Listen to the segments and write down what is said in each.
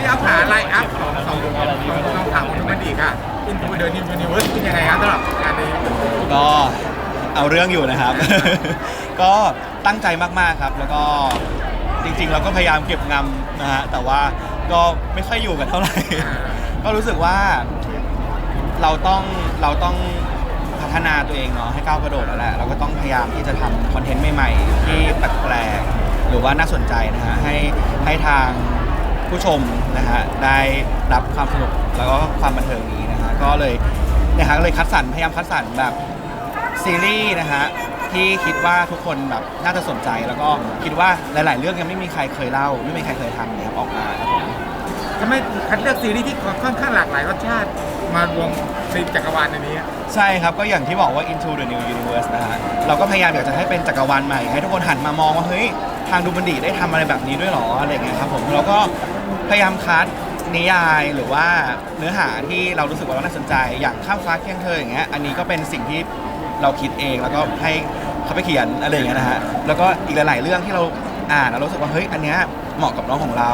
ที่เอาขาไลน์อัพของสองของน้องถามของมันดีค่ะอินเดอร์นิวยูนิเวิร์สเป็นยังไงครับสำหรับงานนี้ก็เอาเรื่องอยู่นะครับ ก็ตั้งใจมากๆครับ แล้วก็จริงๆ เราก็พยายามเก็บงำนะฮะ แต่ว่าก็ไม่ค่อยอยู่กันเท่าไหร่ ก็รู้สึกว่าเราต้องเราต้องพัฒนาตัวเองเนาะให้ก้าวกระโดดแล้วแหละ เราก็ต้องพยายามที่จะทำคอนเทนต์ใหม่ๆ ที่แปลกๆหรือว่าน่าสนใจนะฮะให้ให้ทาง ผู้ชมนะฮะได้รับความสนุกแล้วก็ความบันเทิงนี้นะฮะก็เลยนะฮะก็เลยคัดสรรพยายามคัดสรรแบบซีรีส์นะฮะที่คิดว่าทุกคนแบบน่าจะสนใจแล้วก็คิดว่าหลาย ๆ เรื่องยังไม่มีใครเคยเล่า ไม่มีใครเคยทำเนี่ยครับออกมาครับผมทำไมคัดเลือกซีรีส์ที่ค่อนข้างหลากหลายรสชาติมารวมในจักรวาลในนี้ใช่ครับก็อย่างที่บอกว่า Into the New Universe นะฮะเราก็พยายามอยากจะให้เป็นจักรวาลใหม่ให้ทุกคนหันมามองว่าเฮ้ยทางดูบันดีได้ทำอะไรแบบนี้ด้วยหรออะไรเงี้ยครับผมเราก็พยายามคัดนิยายหรือว่าเนื้อหาที่เรารู้สึกว่าเราน่าสนใจอย่างข้ามฟ้าเคียงเธออย่างเงี้ยอันนี้ก็เป็นสิ่งที่เราคิดเองแล้วก็ให้เขาไปเขียนอะไรอย่างเงี้ยนะฮะแล้วก็อีกหลาย ๆ เรื่องที่เราอ่านแล้วรู้สึกว่าเฮ้ยอันเนี้ยเหมาะกับน้องของเรา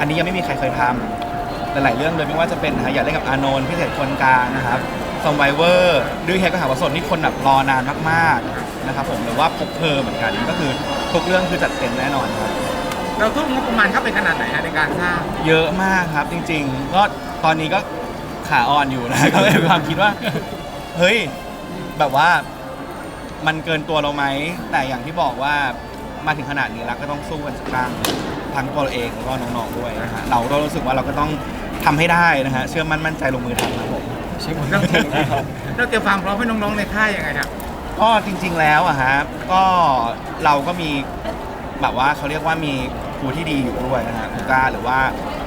อันนี้ยังไม่มีใครเคยทำหลาย ๆ เรื่องเลยไม่ว่าจะเป็นนะฮะอยากเล่นกับอานนท์พิเศษคนกลางนะครับซอมไวเวอร์ดื้อแฮกก็หาวสดนี่คนแบบรอนานมาก ๆ นะครับผมหรือว่าพบเพอเหมือนกันก็คือ ทุกเรื่องคือจัดเต็มแน่นอนครับ เราทุ่มงบประมาณเข้าไปขนาดไหนฮะในการสร้าง เยอะมากครับจริงๆ ก็ตอนนี้ก็ขาอ่อนอยู่นะ ก็เลยมีความคิดว่า เฮ้ย แบบว่ามันเกินตัวเราไหม แต่อย่างที่บอกว่ามาถึงขนาดนี้แล้วก็ต้องสู้กันสักครั้งทั้งตัวเราเองแล้วก็น้องๆด้วยนะฮะเราก็รู้สึกว่าเราก็ต้องทำให้ได้นะฮะเชื่อมั่นมั่นใจลงมือทำครับผม เราเตรียมเราเตรียมความพร้อมให้น้องๆในค่ายยังไงครับ ก็จริง ๆ แล้วอะฮะก็เราก็มีแบบว่าเขาเรียกว่ามีครูที่ดีอยู่ด้วยนะฮะครูก้าหรือว่า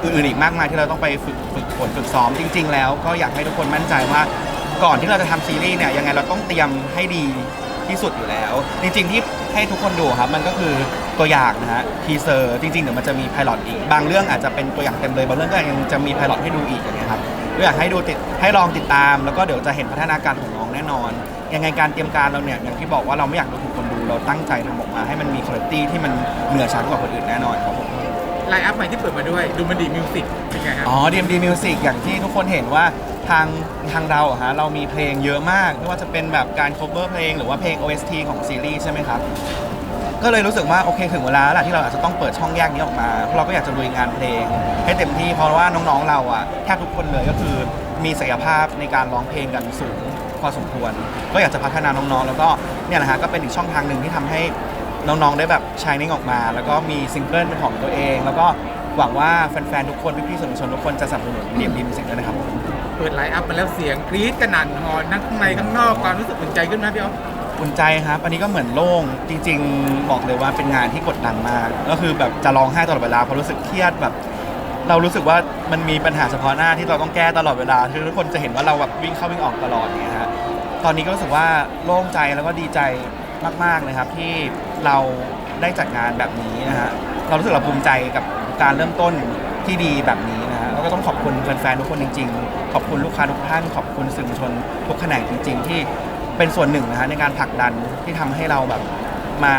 อื่นๆอีกมากมายที่เราต้องไปฝึกฝึกฝนฝึกซ้อมจริง ๆ แล้วก็อยากให้ทุกคนมั่นใจว่าก่อนที่เราจะทำซีรีส์เนี่ยยังไงเราต้องเตรียมให้ดีที่สุดอยู่แล้ว จริง ๆ ที่ให้ทุกคนดูครับมันก็คือตัวอย่างนะฮะทีเซอร์จริงๆเดี๋ยวมันจะมีไพลอตอีก บางเรื่องอาจจะเป็นตัวอย่างเต็มเลยบางเรื่องก็ยังจะมีไพลอตให้ดูอีกอย่างเงี้ยครับก็อยากให้ดูติดให้ลองติดตาม แล้วก็เดี๋ยวจะเห็นพัฒนาการของน้อง แน่นอน ยังไงการเตรียมการเราเนี่ยอย่างที่บอกว่าเราไม่อยากดูถูกคนดูเราตั้งใจทำออกมาให้มันมีคุณภาพที่มันเหนือชั้นกว่าคนอื่นแน่นอนครับผม ไลน์อัพใหม่ที่เปิดมาด้วยดูมันดีมิวสิกเป็นไงครับอ๋อ DMD Music อย่างที่ทุกคนเห็นว่าทางทางเราอะฮะเรามีเพลงเยอะมาก ไม่ว่าจะเป็นแบบการ cover เพลงหรือว่าเพลง OST ของซีรีส์ใช่ไหมครับ ก็เลยรู้สึกว่า โอเคถึงเวลาแล้วล่ะที่เราอาจจะต้องเปิดช่องแยกนี้ออกมา เพราะเราก็อยากจะลุยงานเพลง ให้เต็มที่เพราะว่าน้องๆเราอะแทบทุกคนเลยก็คือมีศักยภาพในการร้องเพลงกันสูง พอสมควร ก็อยากจะพัฒนาน้องๆ แล้วก็เนี่ยแหละฮะก็เป็นอีกช่องทางหนึ่งที่ทำให้น้องๆได้แบบชายนิ่งออกมา แล้วก็มีซิงเกิลเป็นของตัวเอง แล้วก็หวังว่าแฟนๆทุกคนพี่ๆสื่อมวลชนทุกคนจะสนับสนุนเดียมดีมิวสิกด้วยนะครับ เปิดไลน์อัพมาแล้วเสียงกรี๊ดกระหน่ำฮอทั้งข้างในข้างนอกความรู้สึกอุ่นใจขึ้นไหมพี่อ๊อฟอุ่นใจครับ อันนี้ก็เหมือนโล่ง จริง ๆ บอกเลยว่าเป็นงานที่กดดันมาก ก็คือแบบจะร้องไห้ตลอดเวลาเพราะรู้สึกเครียดแบบ เรารู้สึกว่ามันมีปัญหาเฉพาะหน้าที่เราต้องแก้ตลอดเวลาคือทุกคนจะเห็นว่าเราแบบวิ่งเข้าวิ่งออกตลอดเนี่ยฮะ ตอนนี้ก็รู้สึกว่าโล่งใจแล้วก็ดีใจมากๆเลยครับ ที่เราได้จัดงานแบบนี้นะฮะเรารู้สึกเราภูมิใจกับการเริ่มต้นที่ดีแบบนี้นะฮะแล้วก็ต้องขอบคุณแฟนๆทุกคนจริง ๆ ขอบคุณลูกค้าทุกท่าน ขอบคุณสื่อมวลชนทุกแขนงจริง ๆ ที่เป็นส่วนหนึ่งนะฮะในการผลักดันที่ทำให้เราแบบมา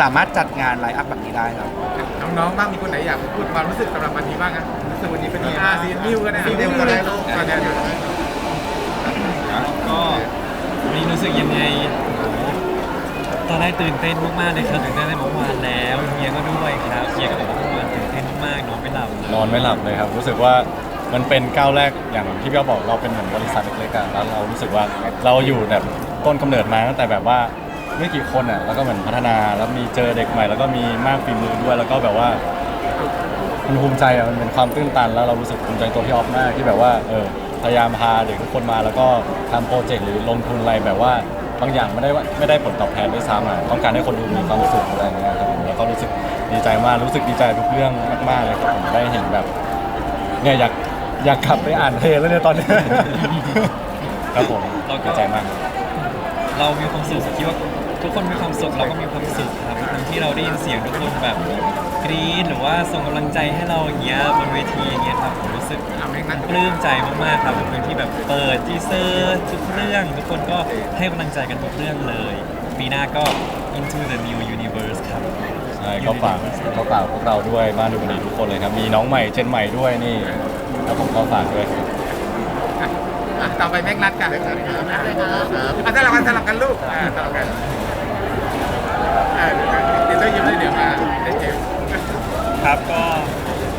สามารถจัดงานไลฟ์อัพแบบนี้ได้ครับ น้องๆ บ้างมีคนไหนอยากพูดความรู้สึกสำหรับวันนี้บ้างครับรู้สึกวันนี้เป็นยังไงบ้างซีนิวก็ได้ซีนิวก็ได้ลูกก็ได้ ก็วันนี้รู้สึกยังไงโอ้โหตอนแรกตื่นเต้นมากๆเลยครับตื่นเต้นตั้เมื่อวานแล้วเฮียก็ด้วยครับเฮียก็บอกว่าเมื่อวานตื่นเต้นมากนอนไม่หลับนอนไม่หลับเลยครับ รู้สึกว่ามันเป็นก้าวแรกอย่างที่พี่อ๊อบอกเราเป็นเหมือนบริษัทเล็กๆอะแล้วเรารู้สึกว่าเราอยู่แบบต้นกำเนิดมาตั้งแต่แบบว่าไม่กี่คนอะแล้วก็เหมือนพัฒนาแล้วมีเจอเด็กใหม่ แล้วก็มีมากฝีมือด้วยแล้วก็แบบว่ามันภูมิใจอะมันเป็นความตื้นตันแล้วเรารู้สึกภูมิใจตัวพี่ออฟมากที่แบบว่าเออ พยายามพาเด็กทุกคนมาแล้วก็ทำโปรเจกต์หรือลงทุนอะไรแบบว่าบางอย่างไม่ได้ว่าไม่ได้ผลตอบแทนด้วยซ้ำอะต้องการให้คนดูมีความสุขอะไรอย่างเงี้ยครับผมแล้วก็รู้สึกดีใจมากรู้สึกดีใจทุกเรื่องมากๆเลยครับผมได้เห็นแบบเนี่ยอยากอยากกลับไปอ่านเพลงแล้วเนี่ยตอนนี้ ครับผมเราก็ดีใจมาก เรามีความสุขคิดว่า ทุกคนมีความสุขเราก็มีความสุขครับทุกครั้งที่เราได้ยินเสียงทุกคนแบบกรี๊ดหรือว่าส่งกำลังใจให้เราอย่างเงี้ยบนเวทีอย่างเงี้ยครับผมรู้สึกเอาเพลงนั้น ปลื้มใจมากๆครับทุกคนที่แบบเปิดทีเซอร์ทุกเรื่อง ทุกคนก็ให้กำลังใจกันทุกเรื่องเลยปีหน้าก็ into the new universe ครับ ใช่ก็ฝากก็ฝากพวกเราด้วยบ้านดูบันดีทุกคนเลยครับ มีน้องใหม่เจนใหม่ด้วยนี่แล้วผมก็ฝากด้วยครับอะอะต่อไปแม็กนัดกันอะสลับกันสลับกันลูกอะสลับกัน อะเดี๋ยวต้องยิ้มเลยเดี๋ยวมาได้เจอครับก็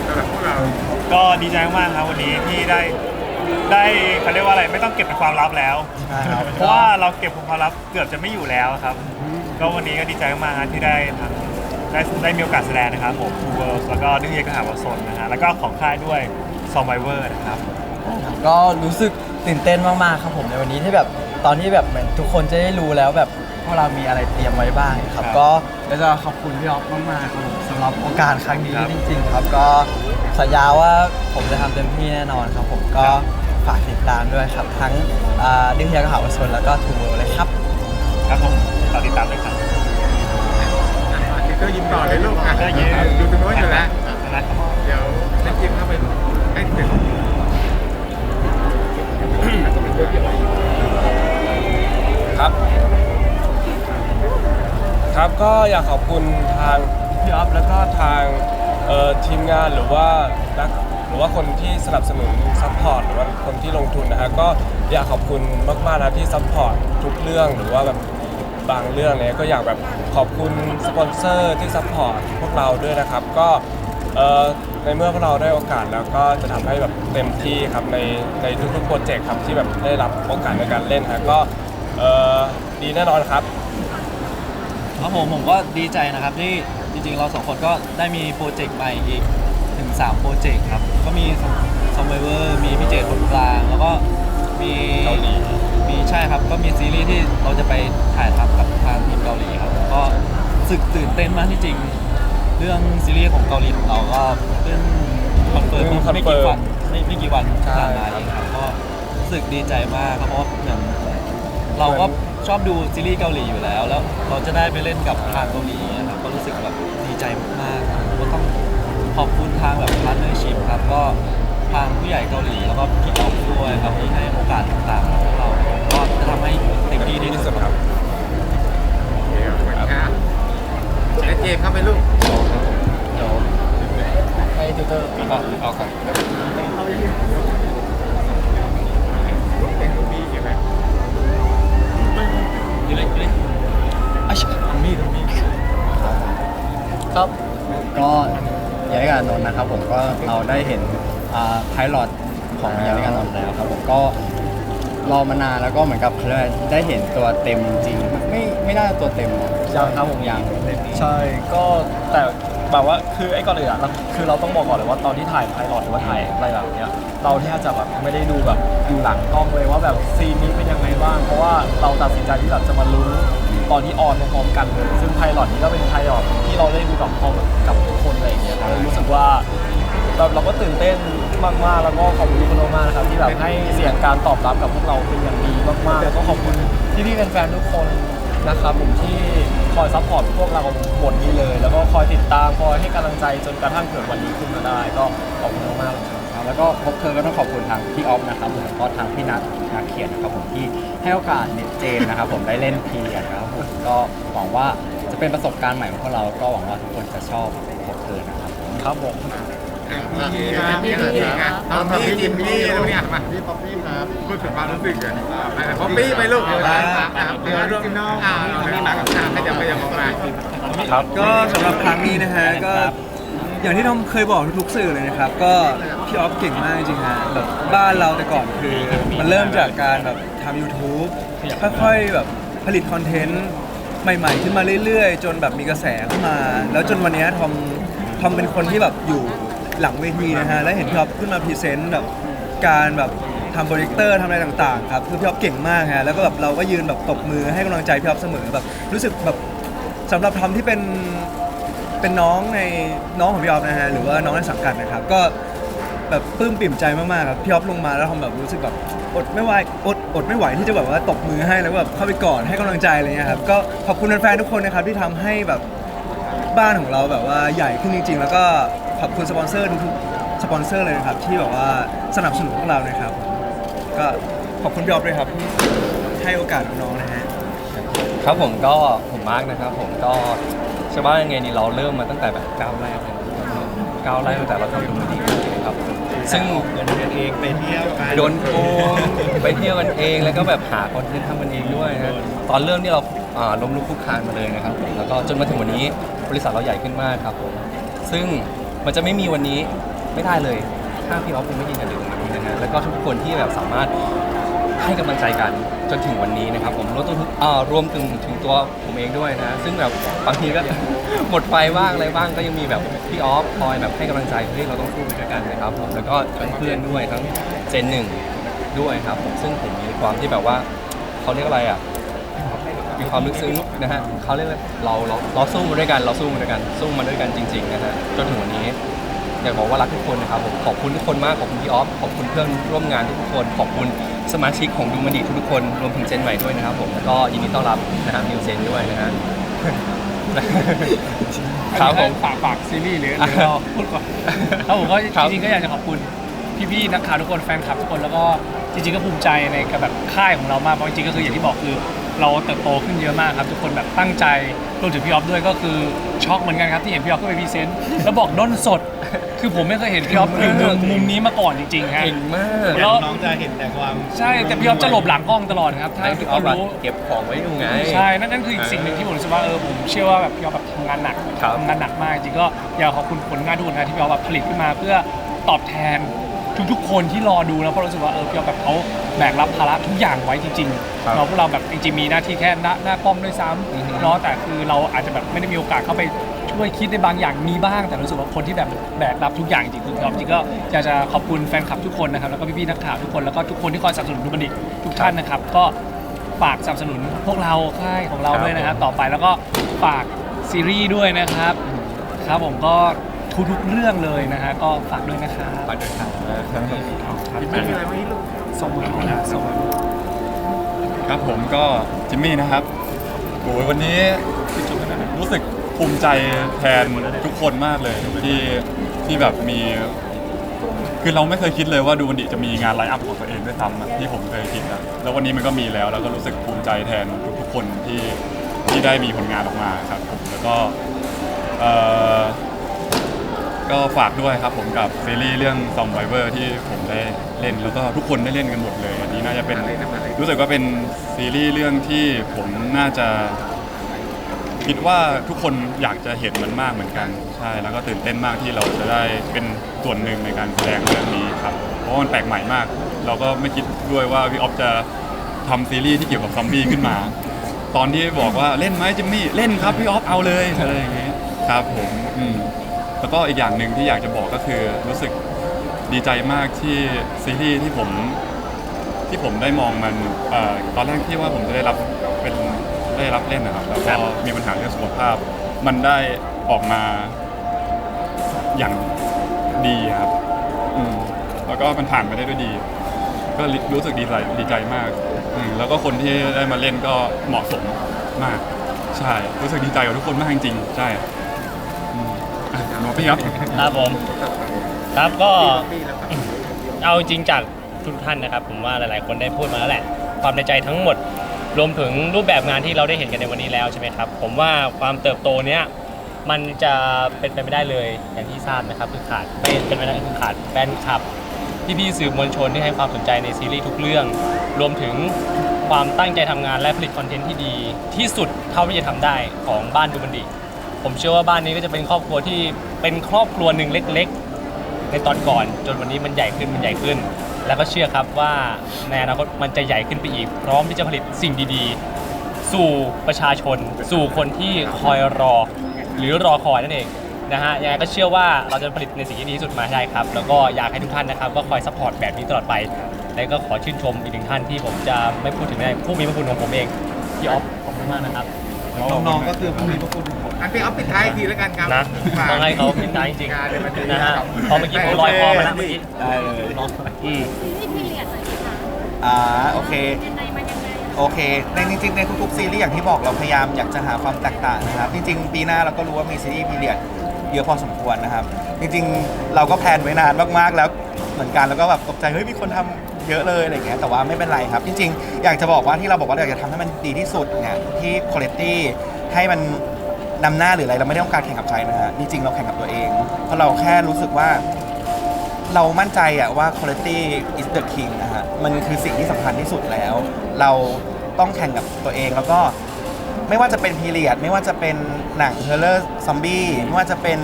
สำหรับพวกเราก็ดีใจมากครับวันนี้ที่ได้ได้เขาเรียกว่าอะไรไม่ต้องเก็บเป็นความลับแล้ว ใช่ครับ เพราะว่าเราเก็บเป็นความลับเกือบจะไม่อยู่แล้วครับ ก็วันนี้ก็ดีใจมากๆฮะที่ได้ทั้งได้ได้มีโอกาสแสดงนะครับผม Two Worlds แล้วก็ดื้อเยกหาวสนนะฮะแล้วก็ของค่ายด้วย s o m b i v e r นะครับ ก็รู้สึกตื่นเต้นมากๆครับผมในวันนี้ที่แบบตอนที่แบบเหมือนทุกคนจะได้รู้แล้วแบบ พวกเรามีอะไรเตรียมไว้บ้างครับครับก็อยากจะขอบคุณพี่ออฟมากๆครับผมสำหรับโอกาสครั้งนี้ครับจริง ๆ ครับก็สัญญาว่าผมจะทำเต็มที่แน่นอนครับผมก็ฝากติดตามด้วยครับ ทั้งอ่าดื้อเฮียกบหาวชนแล้วก็ทูเวเลยครับ ครับผมฝากติดตามด้วยครับเดี๋ยวก็ยิ้มต่อเลยลูกอะก็ยิ้มดูตรงโน้นอยู่แล้วนะครับเดี๋ยวนักยิ้มเข้าไปให้ถึงครับ ครับก็อยากขอบคุณทางพี่อัพแล้วก็ทางเอ่อทีมงานหรือว่านักหรือว่าคนที่สนับสนุนซัพพอร์ตหรือว่าคนที่ลงทุนนะฮะก็อยากขอบคุณมากๆนะที่ซัพพอร์ตทุกเรื่องหรือว่าแบบบางเรื่องเนี่ยก็อยากแบบขอบคุณสปอนเซอร์ที่ซัพพอร์ตพวกเราด้วยนะครับก็เอ่อในเมื่อพวกเราได้โอกาสแล้วก็จะทำให้แบบเต็มที่ครับในในทุกๆโปรเจกต์ครับที่แบบได้รับโอกาสในการเล่นฮะก็เอ่อดีแน่นอนครับ ครับผมผมก็ดีใจนะครับที่จริงๆเราสองคนก็ได้มีโปรเจกต์ใหม่อีกถึง3โปรเจกต์ครับ ก็มีซอมไบเวอร์มีพี่เจคนกลาง แล้วก็มีเกาหลีมีใช่ครับ ก็มีซีรีส์ที่เราจะไปถ่ายทำกับทางทีมเกาหลีครับ ก็รู้สึกตื่นเต้นมากที่จริง เรื่องซีรีส์ของเกาหลีของเราก็เรื่องคอนเฟิร์มเพิ่งไม่กี่ confirm วันไม่ไม่กี่วันใช่ผ่านมาเองครับก็รู้สึกดีใจมากครับเพราะว่าเหมือนเราก็ ชอบดูซีรีส์เกาหลีอยู่แล้ว แล้วเราจะได้ไปเล่นกับทางเกาหลีนะครับก็รู้สึกแบบดีใจมากๆครับก็ต้องขอบคุณทางแบบพาร์ทเนอร์ชิพครับก็ทางผู้ใหญ่เกาหลีแล้วก็พี่ออฟด้วยครับที่ให้โอกาสต่างๆกับพวกเราก็จะทำให้เต็มที่ที่สุดครับเดี๋ยวขอบคุณครับแล้วเจมส์เข้าไปลูกให้ทูเตอร์เอาเอาก่อนเป็นรูบี้ใช่ไหม ครับก็ยาริกา นนท์นะครับผมก็เราได้เห็นไพลอตของยาริกานนท์แล้วครับผมก็รอมานานแล้วก็เหมือนกับเขาเรียกว่าได้เห็นตัวเต็มจริงๆไม่ไม่น่าจะตัวเต็มนะยังครับผมยังใช่ก็แต่แบบว่าคือไอ้ก่อนเลยอะเราคือเราต้องบอกก่อนเลยว่าตอนที่ถ่ายไพลอตหรือว่าถ่ายอะไรแบบเนี้ยเราแทบจะแบบไม่ได้ดูแบบ อยู่หลังกล้องเลยว่าแบบซีนนี้เป็นยังไงบ้างเพราะว่าเราตัดสินใจที่แบบจะมาลุ้นตอนที่ออนพร้อมกันเลยซึ่งไพลอตนี้ก็เป็นไพลอตที่เราได้ดูกับพร้อมกับทุกคนอะไรอย่างเงี้ยเรารู้สึกว่าแบบเราก็ตื่นเต้นมากๆ แล้วก็ขอบคุณทุกคนมากนะครับที่แบบให้เสียงการตอบรับกับพวกเราเป็นอย่างดีมากๆแล้วก็ขอบคุณพี่ๆแฟนๆทุกคนนะครับผมที่คอยซัพพอร์ตพวกเราหมดนี้เลย แล้วก็คอยติดตามคอยให้กำลังใจจนกระทั่งเกิดวันนี้ขึ้นมาได้ ก็ขอบคุณมากๆ แล้วก็พบเธอก็ต้องขอบคุณทางพี่ออฟนะครับผมแล้วก็ทางพี่นัทนักเขียนนะครับผมที่ให้โอกาสเนตเจนนะครับผมได้เล่นพีนะครับผมก็หวังว่าจะเป็นประสบการณ์ใหม่ของพวกเรา ก็หวังว่าทุกคนจะชอบพบเธอนะครับผมครับผมพี่ดีครับพี่ดีครับทำพี่จิมมี่แล้วเนี่ยมาพี่ป๊อปปี้ครับพูดถึงความรู้สึกกันป๊อปปี้ไปลูกเดี๋ยวนะครับเดี๋ยวร่วมน้อ่าพี่มากับให้เดี๋ยวไปยังมองมาครับก็สำหรับครั้งนี้นะฮะก็ อย่างที่ทอมเคยบอกทุกๆสื่อเลยนะครับ ก็พี่ออฟเก่งมากจริงๆฮะแบบบ้านเราแต่ก่อนคือ มันเริ่มจากการแบบทำ YouTube ค่อยๆแบบผลิตคอนเทนต์ใหม่ๆ ขึ้นมาเรื่อยๆ จนแบบมีกระแสขึ้นมา แล้วจนวันนี้ทอมทอมเป็นคนที่แบบอยู่หลังเวทีนะฮะ แล้วเห็นพี่ออฟขึ้นมาพรีเซนต์แบบการแบบทำโปรเจคเตอร์ทำอะไรต่างๆครับคือพี่ออฟเก่งมากฮะแล้วก็แบบเราก็ยืนแบบตบมือให้กำลังใจพี่ออฟเสมอแบบรู้สึกแบบสำหรับทอมที่เป็น เป็นน้องในน้องของพี่ออฟนะฮะหรือว่าน้องในสังกัดนะครับ ก็แบบปลื้มปิ่มใจมากๆครับพี่ออฟลงมาแล้วทำแบบรู้สึกแบบอดไม่ไหวอดอดไม่ไหวที่จะแบบว่าตบมือให้แล้วแบบเข้าไปกอดให้กำลังใจอะไรเงี้ยครับก็ขอบคุณแฟนๆทุกคนนะครับที่ทำให้แบบบ้านของเราแบบว่าใหญ่ขึ้นจริง ๆ แล้วก็ขอบคุณสปอนเซอร์ทุกๆสปอนเซอร์เลยนะครับที่แบบว่าสนับสนุนพวกเรานะครับ ก็ขอบคุณพี่ออฟด้วยครับที่ให้โอกาสน้องๆนะฮะ ครับผมก็ผมมาร์กนะครับผมก็ จะว่ายังไงนี่เราเริ่มมาตั้งแต่แบบก้าวแรกเลยนะก้าวแรกตั้งแต่เราทำดูมันดีครับ ซึ่งเงินเดือนเองไปเที่ยวกันโดนโกงไปเที่ยวกันเองแล้วก็แบบหาคอนเทนต์ทำกันเองด้วยนะตอนเริ่มนี่เราอ่าล้มลุกคลุกคลานมาเลยนะครับผมแล้วก็จนมาถึงวันนี้บริษัทเราใหญ่ขึ้นมากครับผมซึ่งมันจะไม่มีวันนี้ไม่ได้เลยถ้าพี่ออฟคุณไม่ยืนกันอยู่ตรงนี้นะฮะแล้วก็ทุกคนที่แบบสามารถให้กำลังใจกัน จนถึงวันนี้นะครับผมรวมถึงอ่ารวมถึงถึงตัวผมเองด้วยนะ ซึ่งแบบบางทีก็ หมดไฟบ้างอะไรบ้างก็ยังมีแบบพี่ออฟคอยแบบให้กำลังใจเฮ้ยเราต้องสู้ไปด้วยกันนะครับผมแล้วก็ทั้งเพื่อนด้วยทั้งเจนหนึ่งด้วยครับผมซึ่งผมมีความที่แบบว่าเขาเรียกอะไรอะมีความลึกซึ้งนะฮะเขาเรียกเราเราเราสู้มาด้วยกันเราสู้มาด้วยกันสู้มาด้วยกันจริงๆนะฮะจนถึงวันนี้ อยากบอกว่ารักทุกคนนะครับผมขอบคุณทุกคนมากขอบคุณพี่ออฟขอบคุณเพื่อนร่วมงานทุกคน ขอบคุณสมาชิกของดูมันดีทุกๆคนรวมถึงเจนใหม่ด้วยนะครับผมแล้วก็ยินดีต้อนรับนะฮะนิวเจนด้วยนะฮะครับผมฝากฝากซีรีส์หรือหรือเราพูดก่อนครับผมก็ครับจริงๆก็อยากจะขอบคุณพี่ๆนักข่าวทุกคนแฟนคลับทุกคนแล้วก็จริงๆก็ภูมิใจในกับแบบค่ายของเรามากเพราะจริงๆก็คืออย่างที่บอกคือ เราเติบโตขึ้นเยอะมากครับ ทุกคนแบบตั้งใจรวมถึงพี่ออฟด้วยก็คือช็อกเหมือนกันครับที่เห็นพี่ออฟขึ้นไปพรีเซนต์แล้วบอกด้นสด คือผมไม่เคยเห็นพี่ออฟอยู่มุมมุมนี้มาก่อนจริงๆฮะ เก่งมากแล้ว น้องจะเห็นแต่ความใช่แต่พี่ออฟจะหลบหลังกล้องตลอดครับถ้าให้ทุพี่กอคอฟนอะรู้ เก็บของไว้อยู่ไง ใช่ นั่นนั่นคืออีกสิ่งหนึ่งที่ผมรู้สึกว่าเออผมเชื่อว่าแบบพี่ออฟแบบทำงานหนักครับ ทำงานหนักมากจริงก็อยากขอบคุณผลงานทุกผลงานที่พี่ออฟแบบผลิตขึ้นมาเพื่อตอบแทน ทุกๆคนที่รอดูนะเพราะรู้สึกว่าเออพี่ออฟแบบเขาแบกรับภาระทุกอย่างไว้จริงๆเนาะพวกเราแบบจริงๆมีหน้าที่แค่หน้าหน้ากล้องด้วยซ้ำเนาะแต่คือเราอาจจะแบบไม่ได้มีโอกาสเข้าไปช่วยคิดในบางอย่างมีบ้าง แต่รู้สึกว่าคนที่แบบแบกรับทุกอย่างจริงๆคือพี่ออฟจริงก็อยากจะขอบคุณแฟนคลับทุกคนนะครับแล้วก็พี่ๆนักข่าวทุกคนแล้วก็ทุกคนที่คอยสนับสนุนดูบันดิทุกท่านนะครับก็ฝากสนับสนุนพวกเราค่ายของเราครับด้วยนะครับ ต่อไปแล้วก็ฝากซีรีส์ด้วยนะครับ ครับผมก็ ทุกๆเรื่องเลยนะฮะก็ฝากด้วยนะครับไปด้วยครับไม่มีอะไรไม่รู้ส่งมานะส่งมาครับผมก็จิมมี่นะครับโอ้ยวันนี้รู้สึกภูมิใจแทนทุกคนมากเลยที่ที่แบบมี คือเราไม่เคยคิดเลยว่าดูมันดิจะมีงานไลฟ์อัพของตัวเองด้วยซ้ำอะที่ผมเคยคิดนะแล้ววันนี้มันก็มีแล้วแล้วก็รู้สึกภูมิใจแทนทุกๆคนที่ที่ได้มีผลงานออกมาครับผมแล้วก็เอ่อ ก็ฝากด้วยครับผมกับซีรีส์เรื่อง z o m b i v e r ที่ผมได้เล่นแล้วก็ทุกคนได้เล่นกันหมดเลยอันนี้น่าจะเป็นรู้สึกว่าเป็นซีรีส์เรื่องที่ผมน่าจะคิดว่าทุกคนอยากจะเห็นมันมากเหมือนกันใช่แล้วก็ตื่นเต้นมากที่เราจะได้เป็นส่วนหนึ่งในการแสดงเรื่องนี้ครับเพราะมันแปลกใหม่มาก เราก็ไม่คิดด้วยว่าพี่ออฟจะทำซีรีส์ที่เกี่ยวกับซอมบี้ขึ้นมา ตอนที่บอกว่าเล่นไหมจิมมี่เล่นครับพี่ออฟเอาเลยอะไรอย่างเงี้ยครับผมอืม แล้วก็อีกอย่างหนึ่งที่อยากจะบอกก็คือรู้สึกดีใจมากที่ซีรีส์ที่ผมที่ผมได้มองมันเออตอนแรกที่ว่าผมจะได้รับเป็นได้รับเล่นนะครับแล้วก็มีปัญหาเรื่องสุขภาพ มันได้ออกมาอย่างดีครับอืมแล้วก็มันผ่านไปได้ด้วยดี ก็รู้สึกดีใจดีใจมากอืมแล้วก็คนที่ได้มาเล่นก็เหมาะสมมาก ใช่ รู้สึกดีใจกับทุกคนมากจริงๆใช่ หมอพี่ครับครับผม ครับก็เอาจริงจากทุกท่านนะครับ ผมว่าหลาย ๆ คนได้พูดมาแล้วแหละ ความในใจทั้งหมด รวมถึงรูปแบบงานที่เราได้เห็นกันในวันนี้แล้วใช่ไหมครับ ผมว่าความเติบโตเนี้ยมันจะเป็นไปไม่ได้เลยอย่างที่ทราบนะครับคือขาดไม่เป็นไปไม่ได้คือขาดแฟนคลับพี่ๆสื่อมวลชนที่ให้ความสนใจในซีรีส์ทุกเรื่อง รวมถึงความตั้งใจทำงานและผลิตคอนเทนต์ที่ดี ที่สุดเท่าที่จะทำได้ของบ้านดูบันดี ผมเชื่อว่าบ้านนี้ก็จะเป็นครอบครัวที่เป็นครอบครัวหนึ่งเล็ก ๆ ในตอนก่อน จนวันนี้มันใหญ่ขึ้นมันใหญ่ขึ้น แล้วก็เชื่อครับว่าในอนาคตมันจะใหญ่ขึ้นไปอีก พร้อมที่จะผลิตสิ่งดีๆ สู่ประชาชน สู่คนที่คอยรอ หรือรอคอยนั่นเองนะฮะยังไงก็เชื่อว่าเราจะผลิตในสิ่งที่ดีที่สุดมาได้ครับ แล้วก็อยากให้ทุกท่านนะครับ ก็คอยซัพพอร์ตแบบนี้ตลอดไป และก็ขอชื่นชมอีกหนึ่งท่านที่ผมจะไม่พูดถึงในผู้มีพระคุณของผมเองพี่ออฟขอบคุณมากนะครับน้องๆก็คือผู้มีพระคุณ อันพี่ออฟปิดท้ายอีกทีแล้วกันครับนะฝกต้องให้เขาพิจารณาจริงงานในวันนี้ๆนะฮะครับเพราะเมื่อกี้ผมลอยคอมาแล้วเมื่อกี้ได้เลยลองอืมซีรีส์พีเรียดหน่อยสิคะอ่าโอเค ยังไงมันยังไงโอเค ในจริงๆในทุกๆซีรีส์อย่างที่บอกเราพยายามอยากจะหาความแตกต่างนะครับ จริงๆ ปีหน้าเราก็รู้ว่ามีซีรีส์พีเรียดเยอะพอสมควรนะครับ จริงๆ เราก็แพลนไว้นานมากๆ แล้วเหมือนกันแล้วก็แบบตกใจเฮ้ยมีคนทำเยอะเลยอะไรอย่างเงี้ยแต่ว่าไม่เป็นไรครับ จริงๆ อยากจะบอกว่าที่เราบอกว่าเราอยากจะทำให้มันดีที่สุดเนี่ยที่คุณภาพให้มัน นำหน้าหรืออะไรเราไม่ได้ต้องการแข่งกับใครนะฮะจริงๆเราแข่งกับตัวเอง เพราะเราแค่รู้สึกว่า เรามั่นใจอะว่า quality is the king นะฮะมันคือสิ่งที่สำคัญที่สุดแล้ว เราต้องแข่งกับตัวเองแล้วก็ไม่ว่าจะเป็นพีเรียดไม่ว่าจะเป็นหนังเฮอร์เลอร์ซอมบี้ไม่ว่าจะเป็น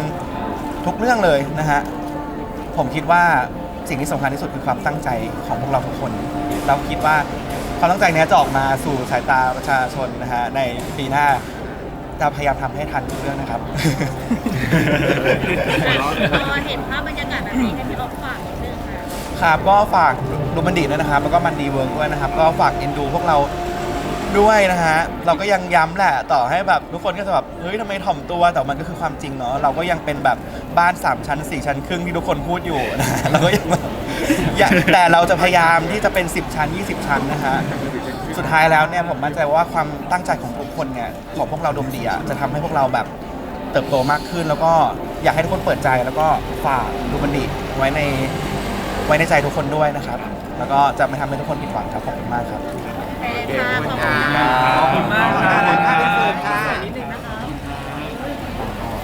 ทุกเรื่องเลยนะฮะผมคิดว่าสิ่งที่สำคัญที่สุดคือความตั้งใจของพวกเราทุกคน เราคิดว่าความตั้งใจเนี้ยจะออกมาสู่สายตาประชาชนนะฮะในปีหน้า จะพยายามทำให้ทันทุกเรื่องนะครับ พอเห็นภาพบรรยากาศแบบนี้ให้พี่ออฟฝากนิดนึงค่ะ ครับก็ฝากดูมันดีด้วยนะครับ แล้วก็มันดีเวิร์กด้วยนะครับ ก็ฝากเอ็นดูพวกเราด้วยนะฮะ เราก็ยังย้ำแหละ ต่อให้แบบทุกคนก็จะแบบ เฮ้ยทำไมถ่อมตัว แต่มันก็คือความจริงเนาะ เราก็ยังเป็นแบบบ้าน 3 ชั้น 4 ชั้นครึ่งที่ทุกคนพูดอยู่นะฮะเราก็ยังแบบอย่าแต่เราจะพยายามที่จะเป็น 10 ชั้น 20 ชั้นนะฮะ สุดท้ายแล้วเนี่ยผมมั่นใจว่าความตั้งใจของทุก คนเนี่ยของพวกเราดมดีอะจะทำให้พวกเราแบบเติบโตมากขึ้น แล้วก็อยากให้ทุกคนเปิดใจแล้วก็ฝากดูมันดีไว้ในไว้ในใจทุกคนด้วยนะครับ แล้วก็จะไม่ทำให้ทุกคนผิดหวังครับขอบคุณมากครับ โอเคค่ะขอบคุณค่ะขอบคุณมาก